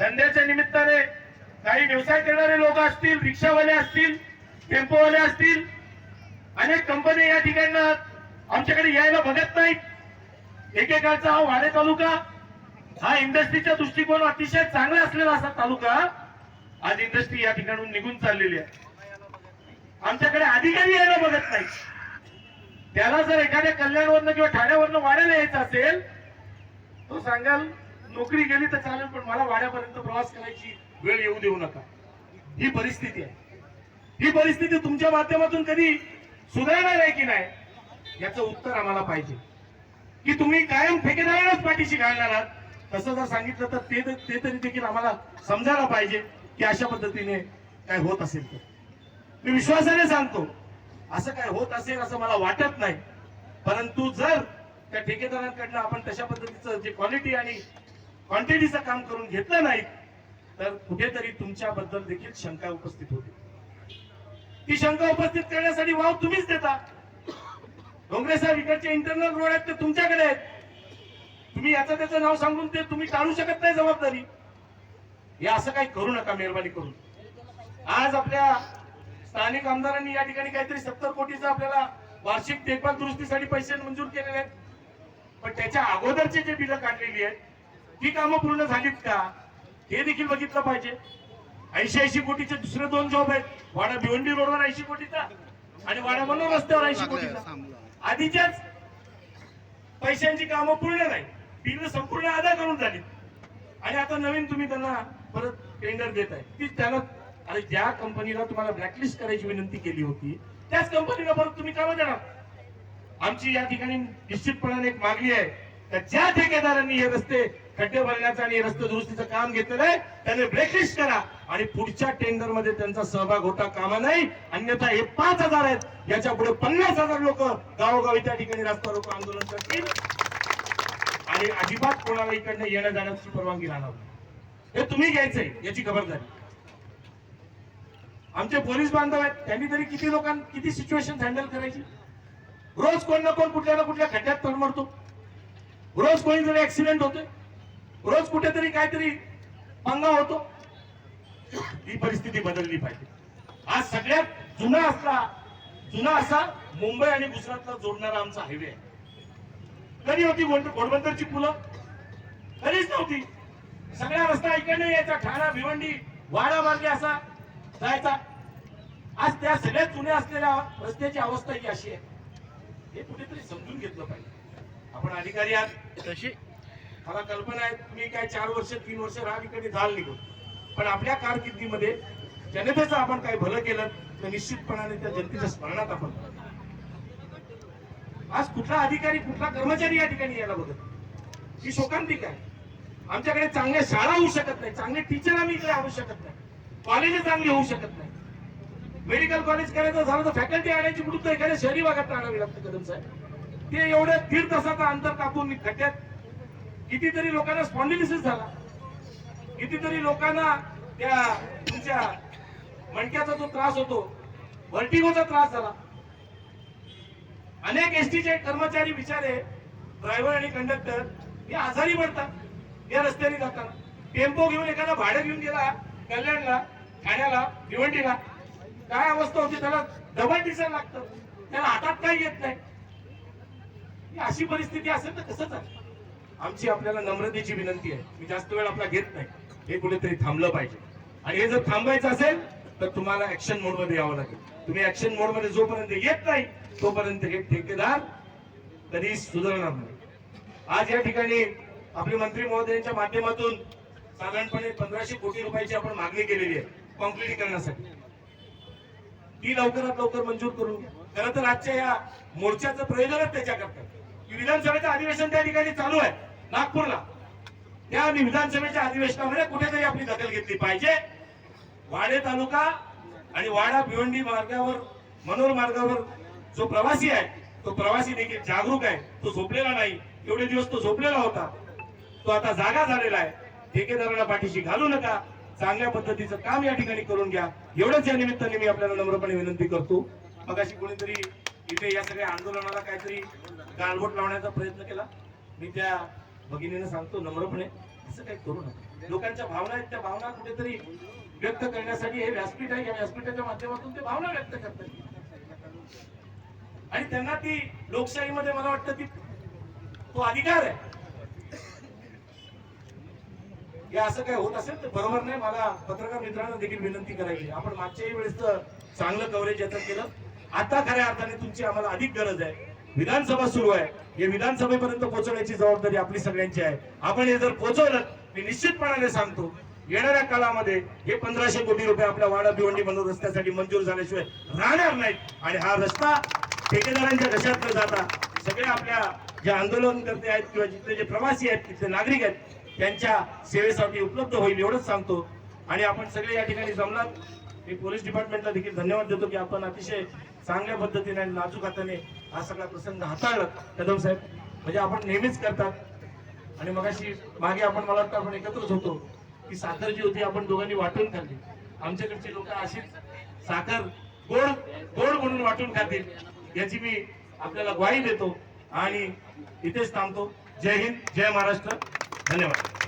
धंद्याच्या निमित्ताने काही व्यवसाय करणारे लोक असतील रिक्षावाले असतील टेम्पोवाले असतील अनेक कंपनी या ठिकाणी आमच्याकडे यायला बघत नाहीत. एकेकाळचा हा वाडे तालुका हा इंडस्ट्रीच्या दृष्टिकोन अतिशय चांगला असलेला असा तालुका आज इंडस्ट्री या ठिकाणून निघून चाललेली आहे. आमच्याकडे अधिकारी यायला बघत नाही त्याला जर एखाद्या कल्याणवरनं किंवा ठाण्यावरनं वाड्याला यायचं असेल तो सांगाल नोकरी गेली तर चालेल पण मला वाड्यापर्यंत प्रवास करायची वेळ येऊ देऊ नका. ही परिस्थिती आहे. ही परिस्थिती तुमच्या माध्यमातून कधी सुधारणार आहे की नाही याचं उत्तर आम्हाला पाहिजे. की तुम्ही कायम ठेकेदारांनाच पाठीशी घालणार आहात. तसं जर सांगितलं तर ते ते तरी देखील आम्हाला समजायला पाहिजे की अशा पद्धतीने काय होत असेल तर. मी विश्वासाने सांगतो असं काय होत असेल असं मला वाटत नाही. परंतु जर त्या ठेकेदारांकडनं आपण तशा पद्धतीचं जे क्वालिटी आणि क्वांटिटीचं काम करून घेतलं नाही तर कुठेतरी तुमच्याबद्दल देखील शंका उपस्थित होते. ती शंका उपस्थित करण्यासाठी वाव तुम्हीच देता. डोंगरे साहेब इकडचे इंटरनल रोड आहेत ते तुमच्याकडे आहेत. तुम्ही याचं त्याचं नाव सांगून ते तुम्ही टाळू शकत नाही जबाबदारी. हे असं काही करू नका मेहरबानी करून. आज आपल्या स्थानिक आमदारांनी या ठिकाणी काहीतरी सत्तर कोटीचा आपल्याला वार्षिक देखभाल दुरुस्तीसाठी पैसे मंजूर केलेले आहेत. पण त्याच्या अगोदरचे जे बिलं काढलेली आहेत ती कामं पूर्ण झालीत का? हे देखील बघितलं पाहिजे. ऐंशी ऐंशी कोटीचे दुसरे दोन जॉब आहेत. वाडा भिवंडी रोडवर ऐंशी कोटीचा आणि वाडा मनोर रस्त्यावर ऐंशी कोटीचा. आधीच्याच पैशांची कामं पूर्ण नाही. बिल संपूर्ण अदा करून झाली आणि आता नवीन तुम्ही त्यांना परत टेंडर देत आहे. ती त्याला अरे ज्या कंपनीला तुम्हाला ब्लॅकलिस्ट करायची विनंती केली होती त्याच कंपनीला परत तुम्ही कामं देणार. आमची या ठिकाणी निश्चितपणाने एक मागणी आहे. तर ज्या ठेकेदारांनी हे रस्ते खड्डे भरण्याचं आणि रस्ते दुरुस्तीचं काम घेतलेलं आहे त्याने ब्रेकलिस्ट करा. आणि पुढच्या टेंडरमध्ये त्यांचा सहभाग होता कामा नाही. अन्यथा हे पाच हजार आहेत. याच्यापुढे पन्नास हजार लोक गावोगावी त्या ठिकाणी रस्ता रोको आंदोलन करतील. आणि अजिबात कोणाला इकडनं येण्या जाण्याची परवानगी राहणार नाही. हे तुम्ही घ्यायचंय याची खबरदारी. आमचे पोलीस बांधव आहेत त्यांनी तरी किती लोकांना किती सिच्युएशन हँडल करायची? रोज कोण ना कोण कुठल्या ना कुठल्या खड्ड्यात तडमडतो रोज कोणीतरी ऍक्सिडेंट होते रोज कुठेतरी काहीतरी पंगा होतो. ही परिस्थिती बदलली पाहिजे. आज सगळ्यात जुना असला जुना असा मुंबई आणि गुजरातला जोडणारा आमचा हायवे आहे. कधी होती घोडबंदरची पुलं? कधीच नव्हती. सगळ्या रस्ता इकडे यायचा ठाणा भिवंडी वाडा मार्गे असा जायचा. आज त्या सगळ्यात जुन्या असलेल्या रस्त्याची अवस्था ही अशी आहे. हे कुठेतरी समजून घेतलं पाहिजे. आपण अधिकारी आहात. तशी? मला कल्पना आहे तुम्ही काय चार वर्ष तीन वर्ष राग इकडे झाल निघून पण आपल्या कारकिर्दीमध्ये जनतेचं आपण काही भलं केलं तर निश्चितपणाने त्या जनतेच्या स्मरणात आपण आज कुठला अधिकारी कुठला कर्मचारी या ठिकाणी यायला बघत? ही शोकांतिक आहे. आमच्याकडे चांगल्या शाळा होऊ शकत नाही चांगले टीचर आम्ही इकडे आणू शकत नाही कॉलेज चांगली होऊ शकत नाही मेडिकल कॉलेज करायचं झालं तर फॅकल्टी आणायची कुठून एखाद्या शहरी भागात आणावी लागते कदम साहेब. ते एवढ्या दीड तासाचं अंतर कापून खड्ड्यात कितीतरी लोकांना स्पॉन्डिलिसिस झाला. कितीतरी लोकांना त्या तुमच्या मणक्याचा जो त्रास होतो व्हर्टिगोचा त्रास झाला. अनेक एसटीचे कर्मचारी बिचारे ड्रायव्हर आणि कंडक्टर हे आजारी पडतात. या रस्त्याने जाताना. टेम्पो घेऊन एखादा भाडं घेऊन गेला कल्याणला ठाण्याला भिवंडीला. काय अवस्था होती? त्याला डबल डिझेल लागतं. त्याला हातात काही येत नाही. अशी परिस्थिती असेल तर कसं चालेल आमची आपल्याला नम्रतेची विनंती आहे. मी जास्त वेळ आपला घेत नाही. हे कुठेतरी थांबलं पाहिजे. आणि हे जर थांबायचं असेल तर तुम्हाला ऍक्शन मोडमध्ये यावं लागेल. तुम्ही ऍक्शन मोडमध्ये जोपर्यंत येत नाही तोपर्यंत हे ठेकेदार कधी सुधारणार नाही. आज या ठिकाणी आपले मंत्री महोदयांच्या माध्यमातून साधारणपणे पंधराशे कोटी रुपयाची आपण मागणी केलेली आहे कॉन्क्रिटीकरणासाठी ती लवकरात लवकर मंजूर करून खरं तर आजच्या या मोर्चाचं प्रयोजनच त्याच्याकरता विधानसभेचं अधिवेशन त्या ठिकाणी चालू आहे नागपूरला. त्या विधानसभेच्या अधिवेशनामध्ये कुठेतरी आपली दखल घेतली पाहिजे. वाडे तालुका आणि वाडा भिवंडी मार्गावर मनोर मार्गावर जो प्रवासी आहे तो प्रवासी देखील जागरूक आहे. तो झोपलेला नाही. एवढे दिवस तो झोपलेला होता. तो आता जागा झालेला आहे. ठेकेदाराला पाठीशी घालू नका. चांगल्या पद्धतीचं काम या ठिकाणी करून घ्या. एवढंच या निमित्ताने मी आपल्याला नम्रपणे विनंती करतो. मग अशी कोणीतरी इथे या सगळ्या आंदोलनाला काहीतरी गालबोट लावण्याचा प्रयत्न केला. मी त्या भगिनीने सांगतो नम्रपणे असं काही करू नका. लोकांच्या भावना आहेत त्या भावना कुठेतरी व्यक्त करण्यासाठी हे व्यासपीठ आहे. या व्यासपीठाच्या माध्यमातून ते भावना व्यक्त करतात. आणि त्यांना ती लोकशाहीमध्ये मला वाटतं ती तो अधिकार आहे. हे असं काय होत असेल तर बरोबर नाही. मला पत्रकार मित्रांना देखील विनंती करायची आपण मागच्याही वेळेस तर चांगलं कव्हरेज याचं केलं. आता खऱ्या अर्थाने तुमची आम्हाला अधिक गरज आहे. विधानसभा सुरू आहे. हे विधानसभेपर्यंत पोहोचवण्याची जबाबदारी आपली सगळ्यांची आहे. आपण हे जर पोहोचवलं मी निश्चितपणाने सांगतो येणाऱ्या काळामध्ये हे पंधराशे कोटी रुपये आपल्या वाडा भिवंडी म्हणून रस्त्यासाठी मंजूर झाल्याशिवाय राहणार नाहीत. आणि हा रस्ता ठेकेदारांच्या घशात न जाता सगळे आपल्या जे आंदोलनकर्ते आहेत किंवा जिथले जे प्रवासी आहेत तिथले नागरिक आहेत त्यांच्या सेवेसाठी उपलब्ध होईल एवढंच सांगतो. आणि आपण सगळे या ठिकाणी जमलात. मी पोलीस डिपार्टमेंटला देखील धन्यवाद देतो की आपण अतिशय चांगल्या पद्धतीने आणि नाजूक हाताने हा सगळा प्रसंग हाताळला. कदम साहेब म्हणजे आपण नेहमीच करतात. आणि मगाशी मागे आपण मला वाटतं आपण एकत्रच होतो की साखर जी होती आपण दोघांनी वाटून खाल्ली. आमच्याकडची लोक अशीच साखर गोड गोड म्हणून वाटून खातील याची मी आपल्याला ग्वाही देतो आणि इथेच थांबतो. जय हिंद जय महाराष्ट्र. धन्यवाद.